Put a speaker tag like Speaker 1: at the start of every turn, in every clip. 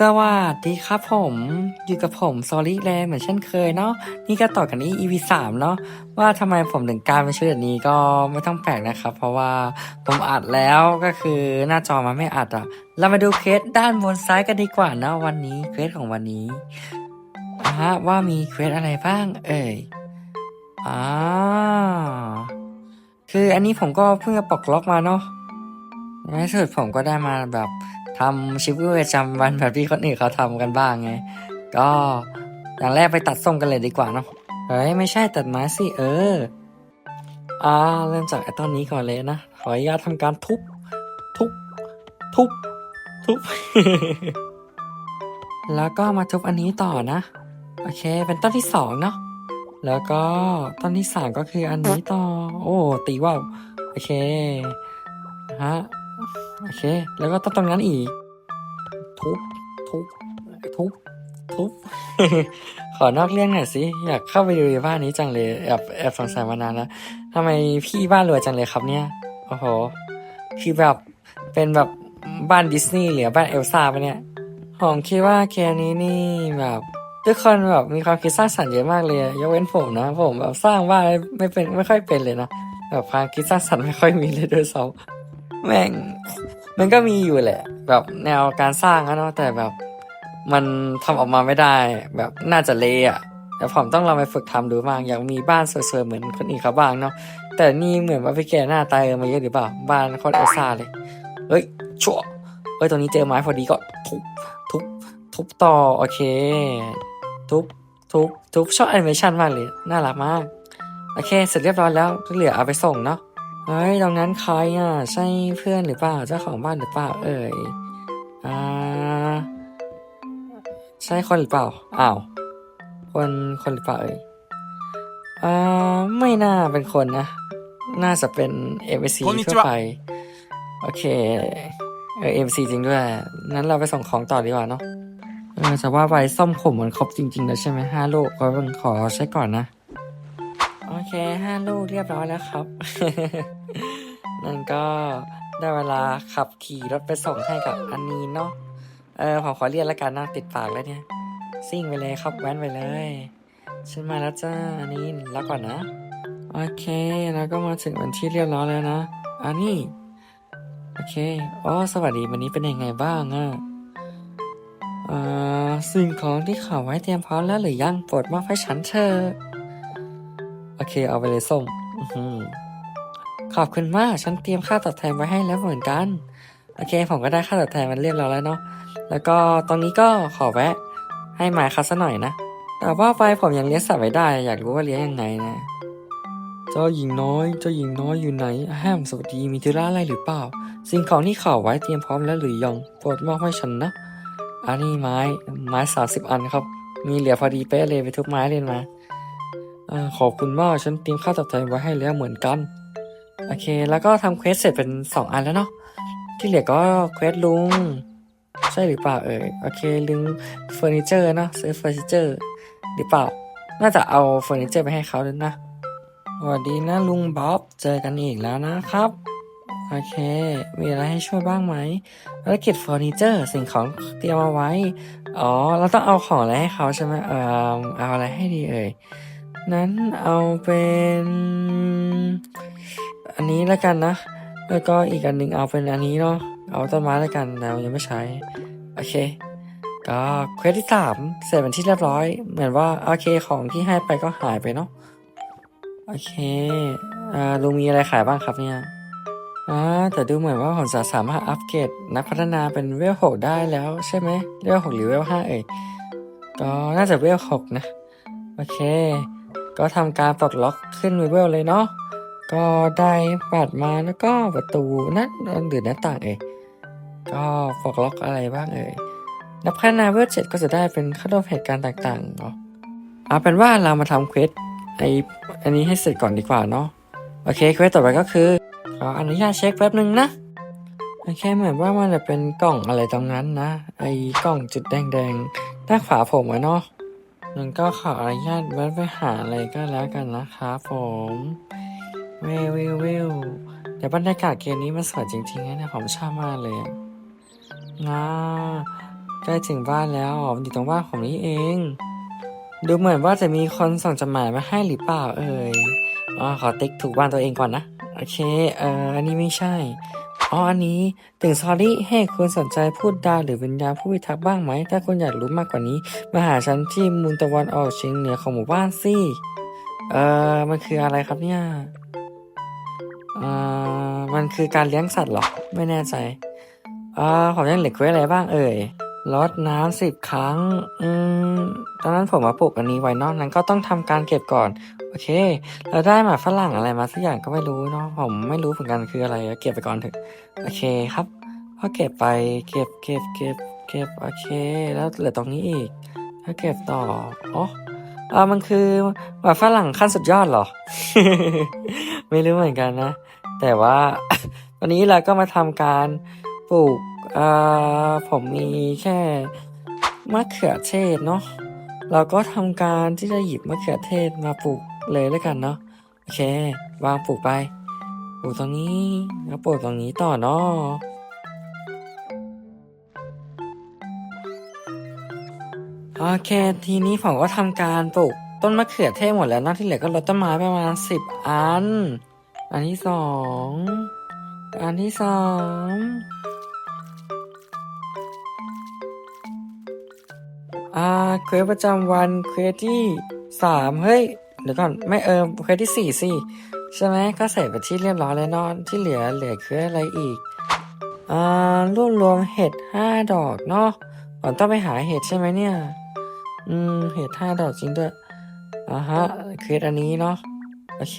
Speaker 1: สวัสดีครับผม อยู่กับผมซอรี่แลเหมือนเช่นเคยเนาะนี่ก็ต่อกันที่ EP สามเนาะว่าทำไมผมถึงการเป็นชื่อแบบนี้ก็ไม่ต้องแปลกนะครับ เพราะว่าผมอัดแล้วก็คือหน้าจอมันไม่อัดอะเรามาดูเคสด้านบนซ้ายกันดีกว่าเนาะวันนี้เคสของวันนี้อ่าฮะว่ามีเคสอะไรบ้าง เอ่ยอ่าคืออันนี้ผมก็เพิ่งจะปลดล็อกมาเนาะในสุดผมก็ได้มาแบบ ทำชีวิตประจำวันแบบที่คนอื่นเขาทำกันบ้างไง ก็อย่างแรกไปตัดส้มกันเลยดีกว่าเนาะเฮ้ยไม่ใช่ตัดไม้สิเอออ่าเริ่มจากไอ้ต้นนี้ก่อนเลยนะขออนุญาตทำการทุบทุบทุบทุบ แล้วก็มาทุบอันนี้ต่อนะ โอเค เป็นต้นที่สองเนาะแล้วก็ต้นที่สามก็คืออันนี้ต่อ โอ้ตีว่าวโอเคฮะ โอเค แล้วก็ต้องตรงนั้นอีก ทุบ ทุบ ทุบ ทุบ ขอนอกเรื่องหน่อยสิ อยากเข้าไปดูบ้านนี้จังเลย แอบแอบสงสัยมานานแล้วทำไมพี่บ้านรวยจังเลยครับเนี่ย โอ้โห คือแบบเป็นแบบบ้านดิสนีย์หรือบ้านเอลซ่าปะเนี่ย ผมคิดว่าแกนี้นี่แบบทุกคนแบบมีความคิดสร้างสรรค์เยอะมากเลยยกเว้นผมนะ ผมแบบสร้างบ้านไม่เป็นไม่ค่อยเป็นเลยนะแบบความคิดสร้างสรรค์ไม่ค่อยมีเลยด้วยซ้ำ แม่งมันก็มีอยู่แหละ แบบแนวการสร้างอะเนาะแต่แบบ มันทำออกมาไม่ได้ แบบน่าจะเละอะแต่ผมต้องลองไปฝึกทำดูบ้างอยากมีบ้านสวยๆเหมือนคนอื่นเขาบ้างเนาะแต่นี่เหมือนว่าพี่แกหน้าตายมาเยอะหรือเปล่า บ้านโคตรเอลซ่าเลยเฮ้ยชั่วเฮ้ยตรงนี้เจอไม้พอดีก็ทุบทุบทุบต่อโอเค ทุบทุบทุบชอบแอนิเมชันมากเลย น่ารักมาก โอเค เสร็จเรียบร้อยแล้วที่เหลือเอาไปส่งเนาะ เฮ้ยตรงนั้นใครอะ ใช่เพื่อนหรือเปล่าเจ้าของบ้านหรือเปล่าเอ่ยอ่าใช่คนหรือเปล่าอ้าวคนคนหรือเปล่าเอ่ยอ่าไม่น่าเป็นคนนะ น่าจะเป็นเอ
Speaker 2: ฟซี
Speaker 1: ทั่วไป โอเค เออเอฟซีจริงด้วย นั้นเราไปส่งของต่อดีกว่าเนาะจะว่าไปซ่อมผมมันครบจริงๆแล้วใช่ไหมห้าโลกก็มันขอใช้ก่อนนะ เคห้าลูกเรียบร้อยแล้วครับ นั่นก็ได้เวลาขับขี่รถไปส่งให้กับอันนี้เนาะ เออผมขอเรียกแล้วกันนะติดปากแล้วเนี่ย ซิ่งไปเลยครับแว้นไปเลย ฉันมาแล้วจ้า อันนี้แล้วก่อนนะ โอเค แล้วก็มาถึงวันที่เรียบร้อยแล้วนะ อันนี้ โอเค อ๋อ สวัสดีวันนี้เป็นยังไงบ้างอะอ่าสิ่งของที่เขาไว้เตรียมพร้อมแล้วหรือยังโปรดมอบให้ฉันเถอะ โอเคเอาไปเลยส้มอขอบคุณมาก ฉันเตรียมค่าตอบแทนไว้ให้แล้วเหมือนกัน โอเค ผมก็ได้ค่าตอบแทนมันเรียบร้อยแล้วเนาะ แล้วก็ตรงนี้ก็ขอแวะ ให้หมายคัสหน่อยนะ แต่ว่าไปผมยังเลี้ยงสัตว์ไว้ได้ อยากรู้ว่าเลี้ยงยังไงนะ เจ้าหญิงน้อย เจ้าหญิงน้อยอยู่ไหนแฮมสวัสดี มีธุระอะไรหรือเปล่า สิ่งของที่เขาไว้เตรียมพร้อมแล้วหรือยัง โปรดมอบให้ฉันนะ อันนี้ไม้ ไม้สามสิบอันครับ มีเหลือพอดีเป๊ะเลยไปทุกไม้เลยมา อขอบคุณมาก ฉันเตรียมค่าตอบแทนไว้ให้แล้วเหมือนกัน โอเค แล้วก็ทำเควสเสร็จเป็นสองอันแล้วเนาะ ที่เหลือก็เควสลุง ใช่หรือเปล่าเอ่ย โอเคลุงเฟอร์นิเจอร์เนาะซื้อเฟอร์นิเจอร์หรือเปล่า น่าจะเอาเฟอร์นิเจอร์ไปให้เขาด้วยนะ สวัสดีนะลุงบ๊อบ เจอกันอีกแล้วนะครับโอเค มีอะไรให้ช่วยบ้างไหมภารกิจเฟอร์นิเจอร์สิ่งของเตรียมเอาไว้ อ๋อ เราต้องเอาของอะไรให้เขาใช่ไหมเออเอาอะไรให้ดีเอ่ย นั้นเอาเป็น อันนี้แล้วกันนะ แล้วก็อีกอันหนึ่งเอาเป็นอันนี้เนาะเอาต้นไม้แล้วกันเรายังไม่ใช้ โอเค ก็เควสที่สามเสร็จเป็นที่เรียบร้อย เหมือนว่าโอเคของที่ให้ไปก็หายไปเนาะโอเคอ่าลุงมีอะไรขายบ้างครับเนี่ยอ่าแต่ดูเหมือนว่าผมจะสามารถอัปเกรดนักพัฒนาเป็นเวลหกได้แล้วใช่ไหมเวลหกหรือเวลห้าเอ่ยก็น่าจะเวลหกนะ โอเค ก็ทำการปลดล็อกขึ้นเวลเลยเนาะก็ได้บัตรมาแล้วก็ประตูนั่นหรือหน้าต่างเอ่ยก็ปลดล็อกอะไรบ้างเอ่ยนับพัฒนาเวลเจ็ดก็จะได้เป็นขั้นตอนเหตุการณ์ต่างๆเนาะเอาเป็นว่าเรามาทำเควสไออันนี้ให้เสร็จก่อนดีกว่าเนาะโอเคเควสต่อไปก็คือขออนุญาตเช็คแป๊บหนึ่งนะโอเคเหมือนว่ามันจะเป็นกล่องอะไรตรงนั้นนะ ไอ้กล่องจุดแดงๆด้านขวาผมอะเนาะ งั้นก็ขออนุญาตแวะไปหาอะไรก็แล้วกันนะครับผมเวลวิววิวเดี๋ยวบรรยากาศเกมนี้มันสวยจริงๆนะเนี่ยผมชอบมากเลยอะใกล้ถึงบ้านแล้วมันอยู่ตรงบ้านผมนี่เอง ดูเหมือนว่าจะมีคนส่งจดหมายมาให้หรือเปล่าเอ่ยอ๋อขอติ๊กถูกบ้านตัวเองก่อนนะ โอเค เอออันนี้ไม่ใช่ อ๋ออันนี้ถึงซอรี่ให้คุณสนใจพูดดาวหรือวิญญาณผู้พิทักษ์บ้างไหม ถ้าคุณอยากรู้มากกว่านี้ มาหาฉันที่มุมตะวันออกเฉียงเหนือของหมู่บ้านสิเอ่อมันคืออะไรครับเนี่ยเอ่อมันคือการเลี้ยงสัตว์หรอ ไม่แน่ใจอ่าผมยังเหลือเควสอะไรบ้างเอ่ย รดน้ำสิบครั้ง อืม ตอนนั้นผมมาปลูกอันนี้ไว้นอกนั้นก็ต้องทำการเก็บก่อน โอเค เราได้หมาฝรั่งอะไรมาสักอย่างก็ไม่รู้เนาะ ผมไม่รู้เหมือนกันคืออะไร เก็บไปก่อนเถอะ โอเคครับพอเก็บไป เก็บ เก็บ เก็บ เก็บ โอเค แล้วเหลือตรงนี้อีกถ้าเก็บต่ออ๋ออ่ามันคือหมาฝรั่งขั้นสุดยอดเหรอ ไม่รู้เหมือนกันนะ แต่ว่าวันนี้เราก็มาทำการปลูก เอ่อผมมีแค่มะเขือเทศเนาะเราก็ทำการที่จะหยิบมะเขือเทศมาปลูกเลยแล้วกันเนาะโอเค วางปลูกไปปลูกตรงนี้แล้วปลูกตรงนี้ต่อเนาะโอเค ทีนี้ผมก็ทำการปลูกต้นมะเขือเทศหมดแล้วเนอะที่เหลือก็ลดต้นไม้ประมาณสิบอัน อันที่สอง อันที่สาม อ่าเควสประจำวันเควสที่สามเฮ้ยเดี๋ยวก่อนไม่เออเควสที่สี่สิใช่ไหมก็ใส่ไปที่เรียบร้อยแล้วนอนที่เหลือเหลือเควสอะไรอีกอ่ารวบรวมเห็ดห้าดอกเนาะผมต้องไปหาเห็ดใช่ไหมเนี่ย อืมเห็ดห้าดอกจริงด้วยอ่าฮะเควสอันนี้เนาะโอเค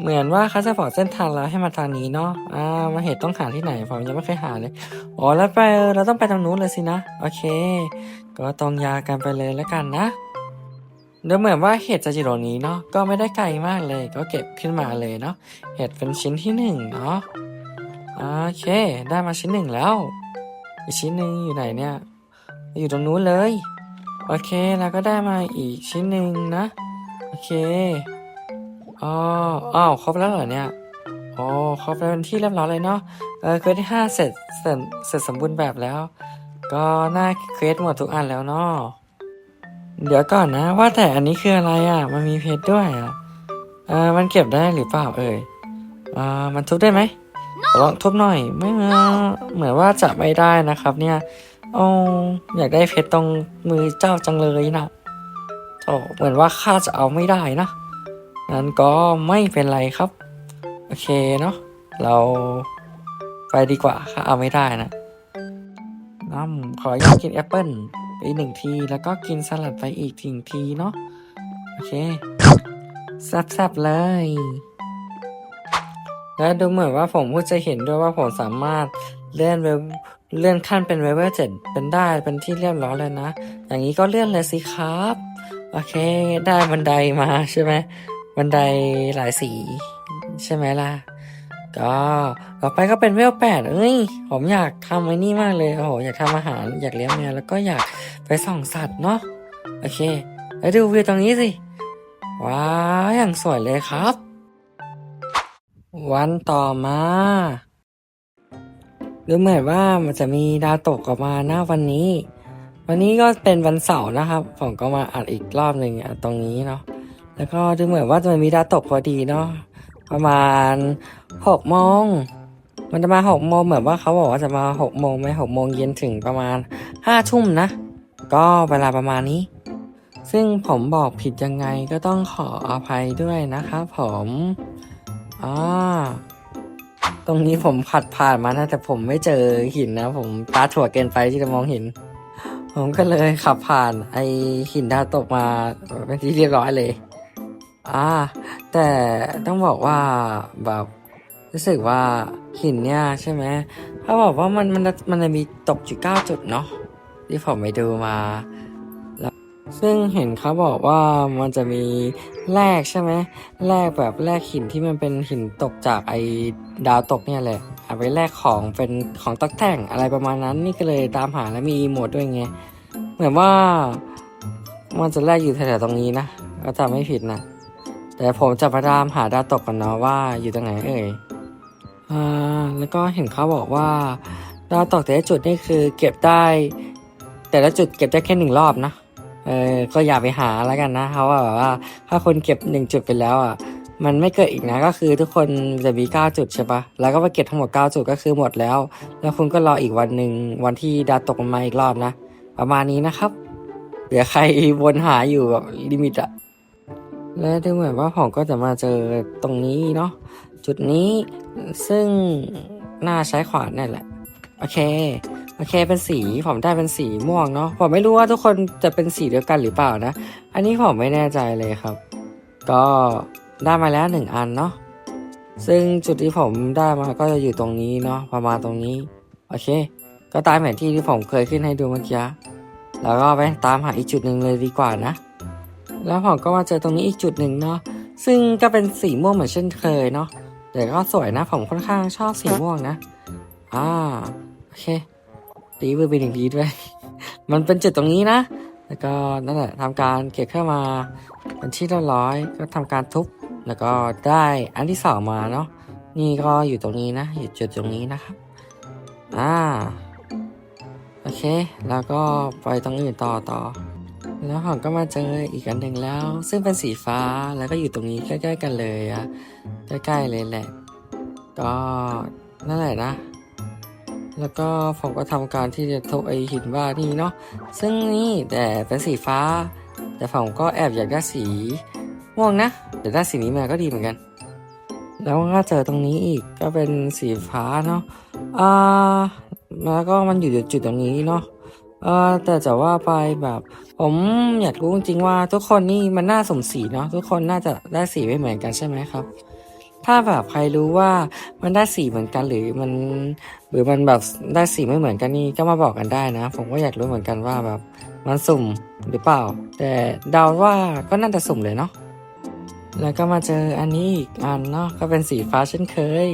Speaker 1: เหมือนว่าเขาจะบอกเส้นทางเราให้มาทางนี้เนาะ อ่า มาเห็ดต้องหาที่ไหนผมยังไม่เคยหาเลย อ๋อ แล้วไปเราต้องไปทางนู้นเลยสินะ โอเค ก็ตรงยากันไปเลยแล้วกันนะเดี๋ยวเหมือนว่าเห็ดจะอยู่ตรงนี้เนาะ ก็ไม่ได้ไกลมากเลย ก็เก็บขึ้นมาเลยเนาะ เห็ดเป็นชิ้นที่หนึ่งเนาะ โอเค ได้มาชิ้นหนึ่งแล้ว อีกชิ้นหนึ่งอยู่ไหนเนี่ย อยู่ตรงนู้นเลย โอเคแล้วก็ได้มาอีกชิ้นหนึ่งนะ โอเค อ๋ออ้าวครบแล้วเหรอเนี่ยอ๋อครบแล้วเป็นที่เรียบร้อยเลยเนาะเออเควสที่ห้าเสร็จเสร็จเสร็จสมบูรณ์แบบแล้ว ก็น่าเควสหมดทุกอันแล้วเนาะเดี๋ยวก่อนนะ ว่าแต่อันนี้คืออะไรอะ มันมีเพชรด้วยอะเออมันเก็บได้หรือเปล่าเอ่ยอ่ามันทุบได้ไหมลองทุบหน่อยไม่เหมือนว่าจะไม่ได้นะครับ เนี่ยโอ้อยากได้เพชรตรงมือเจ้าจังเลยนะโอ้เหมือนว่าข้าจะเอาไม่ได้นะ นั้นก็ไม่เป็นไรครับ โอเคเนาะเราไปดีกว่าข้าเอาไม่ได้นะน้ำขออนุญาตกินแอปเปิลไปหนึ่งทีแล้วก็กินสลัดไปอีกหนึ่งทีเนาะโอเคแซ่บๆเลย และดูเหมือนว่าผมก็จะเห็นด้วยว่าผมสามารถเลื่อนเวเลื่อนขั้นเป็นเวเวอร์เจ็ดเป็นได้เป็นที่เรียบร้อยเลยนะ อย่างนี้ก็เลื่อนเลยสิครับ โอเค ได้บันไดมาใช่ไหม บันไดหลายสี ใช่ไหมล่ะ ก็ต่อไปก็เป็นเวลแปดเอ้ย ผมอยากทำไอ้นี่มากเลยโอ้โหอยากทำอาหาร อยากเลี้ยงแมวแล้วก็อยากไปส่องสัตว์เนาะโอเค แล้วดูวิวตรงนี้สิ ว้าวอย่างสวยเลยครับ วันต่อมาดูเหมือนว่ามันจะมีดาวตกออกมาหน้าวันนี้ วันนี้ก็เป็นวันเสาร์นะครับ ผมก็มาอัดอีกรอบหนึ่งอะตรงนี้เนาะ แล้วก็ดูเหมือนว่าจะมีดาวตกพอดีเนาะประมาณหกโมงมันจะมาหกโมงเหมือนว่าเขาบอกว่าจะมาหกโมงไหมหกโมงเย็นถึงประมาณห้าทุ่มนะ ก็เวลาประมาณนี้ ซึ่งผมบอกผิดยังไงก็ต้องขออภัยด้วยนะครับผมอ่าตรงนี้ผมผัดผ่านมานะแต่ผมไม่เจอหินนะ ผมตาถั่วเกินไปที่จะมองเห็น ผมก็เลยขับผ่านไอหินดาวตกมาเป็นที่เรียบร้อยเลย อ่าแต่ต้องบอกว่าแบบรู้สึกว่าหินเนี่ยใช่ไหมเขาบอกว่ามันมันมันจะมีตกอยู่เก้าจุดเนาะที่ผมไปดูมาแล้วซึ่งเห็นเขาบอกว่ามันจะมีแร่ใช่ไหมแร่แบบแร่หินที่มันเป็นหินตกจากไอดาวตกเนี่ยแหละเอาไปแลกของเป็นของตกแต่งอะไรประมาณนั้นนี่ก็เลยตามหาแล้วมีหมดด้วยไงเหมือนว่ามันจะแลกอยู่แถวๆตรงนี้นะก็จำไม่ผิดนะ แต่ผมจะพยายามหาดาวตกกันเนาะว่าอยู่ตรงไหนเอ่ยอ่าแล้วก็เห็นเขาบอกว่าดาวตกแต่ละจุดนี่คือเก็บได้ แต่ละจุดเก็บได้แค่หนึ่งรอบนะเออก็อย่าไปหาแล้วกันนะเพราะว่าแบบว่าถ้าคนเก็บหนึ่งจุดไปแล้วอะมันไม่เกิดอีกนะก็คือทุกคนจะมีเก้าจุดใช่ปะแล้วก็ไปเก็บทั้งหมดเก้าจุดก็คือหมดแล้ว แล้วคุณก็รออีกวันหนึ่งวันที่ดาวตกมาอีกรอบนะ ประมาณนี้นะครับเหลือใครวนหาอยู่แบบลิมิตอะ และดูเหมือนว่าผมก็จะมาเจอตรงนี้เนาะจุดนี้ซึ่งน่าใช้ขวานนั่แหละ โอเค โอเคเป็นสีผมได้เป็นสีม่วงเนาะผมไม่รู้ว่าทุกคนจะเป็นสีเดียวกันหรือเปล่านะ อันนี้ผมไม่แน่ใจเลยครับ ก็ได้มาแล้วหนึ่งอันเนาะซึ่งจุดที่ผมได้มาก็จะอยู่ตรงนี้เนาะประมาณตรงนี้ โอเค ก็ตามแผนที่ที่ผมเคยขึ้นให้ดูเมื่อกี้แล้วก็ไปตามหาอีกจุดหนึ่งเลยดีกว่านะ แล้วผมก็มาเจอตรงนี้อีกจุดหนึ่งเนาะซึ่งก็เป็นสีม่วงเหมือนเช่นเคยเนาะแต่ก็สวยนะผมค่อนข้างชอบสีม่วงนะอ่าโอเคตีมือเป็นหนึ่งทีด้วย มันเป็นจุดตรงนี้นะ แล้วก็นั่นแหละทำการเก็บเข้ามาเป็นที่เรียบร้อย ก็ทำการทุบแล้วก็ได้อันที่สองมาเนาะนี่ก็อยู่ตรงนี้นะอยู่จุดตรงนี้นะครับอ่าโอเค แล้วก็ไปตรงอื่นต่อต่อ แล้วผมก็มาเจออีกอันหนึ่งแล้ว ซึ่งเป็นสีฟ้าแล้วก็อยู่ตรงนี้ใกล้ๆกันเลยอะใกล้ๆเลยแหละ ก็นั่นแหละนะ แล้วก็ผมก็ทำการที่จะทุบไอหินว่านี่เนาะซึ่งนี่แต่เป็นสีฟ้า แต่ผมก็แอบอยากได้สีม่วงนะแต่ได้สีนี้มาก็ดีเหมือนกัน แล้วก็เจอตรงนี้อีกก็เป็นสีฟ้าเนาะอ่าแล้วก็มันอยู่จุดตรงนี้เนาะ เออแต่จะว่าไปแบบ ผมอยากรู้จริงๆว่าทุกคนนี่มันน่าสมสีเนาะทุกคนน่าจะได้สีไม่เหมือนกันใช่ไหมครับ ถ้าแบบใครรู้ว่ามันได้สีเหมือนกันหรือมัน หรือมันแบบได้สีไม่เหมือนกันนี่ก็มาบอกกันได้นะ ผมก็อยากรู้เหมือนกันว่าแบบมันสุ่มหรือเปล่า แต่เดาว่าก็น่าจะสุ่มเลยเนาะแล้วก็มาเจออันนี้อีกอันเนาะก็เป็นสีฟ้าเช่นเคย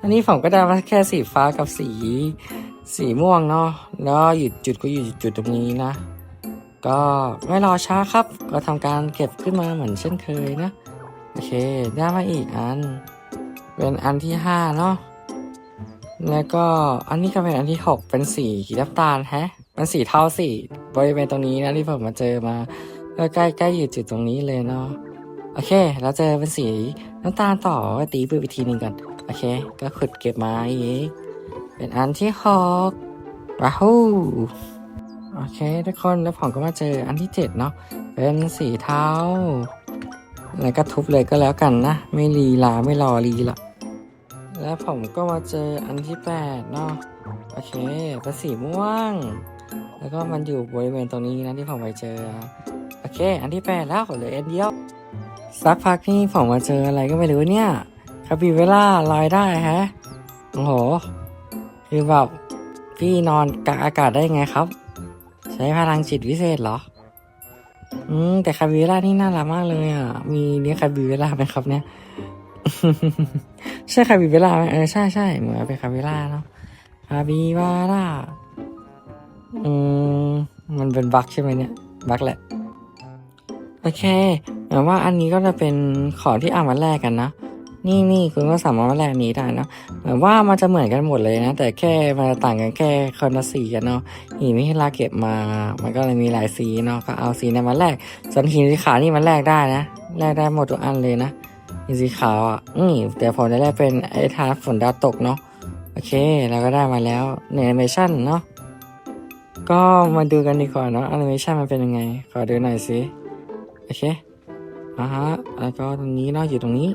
Speaker 1: อันนี้ผมก็ได้มาแค่สีฟ้ากับสี สีม่วงเนาะแล้วหยุดจุดก็อยู่จุดตรงนี้นะ ก็ไม่รอช้าครับ ก็ทำการเก็บขึ้นมาเหมือนเช่นเคยนะ โอเค ได้มาอีกอัน เป็นอันที่ห้าเนาะแล้วก็อันนี้ก็เป็นอันที่หกเป็นสีน้ำตาลแฮะเป็นสีเทาสีบริเวณตรงนี้นะที่ผมมาเจอมาก็ใกล้ใกล้อยู่จุดตรงนี้เลยเนาะโอเคแล้วเจอเป็นสีน้ำตาลต่อตีปืนอีกทีหนึ่งกันโอเค ก็ขุดเก็บมาอีก เป็นอันที่หกว้าวโอเคทุกคนแล้วผมก็มาเจออันที่เจ็ดเนาะเป็นสีเทาแล้วก็ทุบเลยก็แล้วกันนะ ไม่ลีลาไม่รอลีละแล้วผมก็มาเจออันที่แปดเนาะโอเคเป็นสีม่วง แล้วก็มันอยู่บริเวณตรงนี้นะที่ผมไปเจอ โอเค อันที่แปดแล้วเหลืออันเดียวสักพักนี่ผมมาเจออะไรก็ไม่รู้เนี่ยคาปิเวล่าลอยได้ฮะโอ้โห คือแบบพี่นอนกลางอากาศได้ไงครับ ใช้พลังจิตวิเศษเหรอ อืมแต่คาบิเวล่านี่น่ารักมากเลยอะ มีเนี้ยคาบิเวล่าไหมครับเนี่ย ใช่คาบิเวล่าไหมเออใช่ใช่เหมือนเป็นคาบิเวล่าเนาะคาบิวาล่าอืมมันเป็นบั๊กใช่ไหมเนี่ยบั๊กแหละ โอเคเหมือนว่าอันนี้ก็จะเป็นของที่เอามาแลกกันนะ นี่นี่คุณก็สามารถมาแลกนี้ได้นะเหมือนว่ามันจะเหมือนกันหมดเลยนะ แต่แค่มันจะต่างกันแค่คนละสีกันเนาะหินที่เราเก็บมา มันก็เลยมีหลายสีเนาะก็เอาสีนั้นมาแลกส่วนหินสีขาวนี่มันแลกได้นะแลกได้หมดทุกอันเลยนะหินสีขาวอะอืมแต่ผมจะแลกเป็นไอ้ทาฝนดาวตกเนาะโอเคเราก็ได้มาแล้วในแอนิเมชันเนาะก็มาดูกันดีกว่าเนาะแอนิเมชันมันเป็นยังไง ขอดูหน่อยสิโอเคอ่าฮะแล้วก็ตรงนี้เนาะอยู่ตรงนี้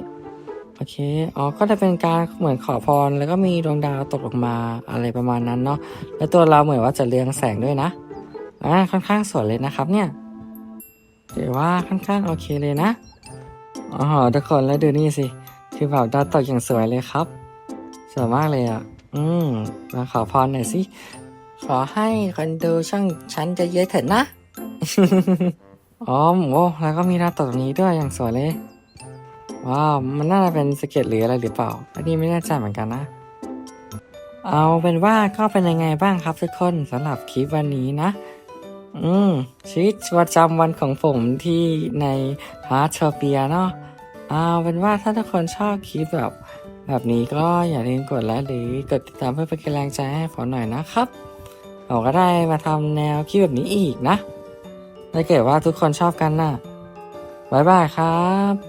Speaker 1: โอเค อ๋อ ก็จะเป็นการเหมือนขอพร แล้วก็มีดวงดาวตกลงมาอะไรประมาณนั้นเนาะ แล้วตัวเราเหมือนว่าจะเรืองแสงด้วยนะ อ่า ค่อนข้างสวยเลยนะครับเนี่ยถือว่าค่อนข้างโอเคเลยนะ อ๋อทุกคนแล้วดูนี่สิ คือแบบดาวตกอย่างสวยเลยครับ สวยมากเลยอะ อืม มาขอพรหน่อยสิ ขอให้คนดูช่องฉันจะเยอะเถิดนะ อ๋อโอ้แล้วก็มีดาวตกตรงนี้ด้วยอย่างสวยเลย ว้าว มันน่าจะเป็นสเก็ตหรืออะไรหรือเปล่า อันนี้ไม่แน่ใจเหมือนกันนะ เอาเป็นว่าก็เป็นยังไงบ้างครับทุกคนสำหรับคลิปวันนี้นะ อืมชีวิตประจำวันของผมที่ในฮาร์ทเปียเนาะเอาเป็นว่าถ้าทุกคนชอบคลิปแบบ แบบนี้ก็อย่าลืมกดไลค์หรือกดติดตามเพื่อเป็นกำลังใจให้ผมหน่อยนะครับโเราก็ได้มาทำแนวคลิปแบบนี้อีกนะถ้าเกิดว่าทุกคนชอบกันนะ่ะบ๊ายบายครับ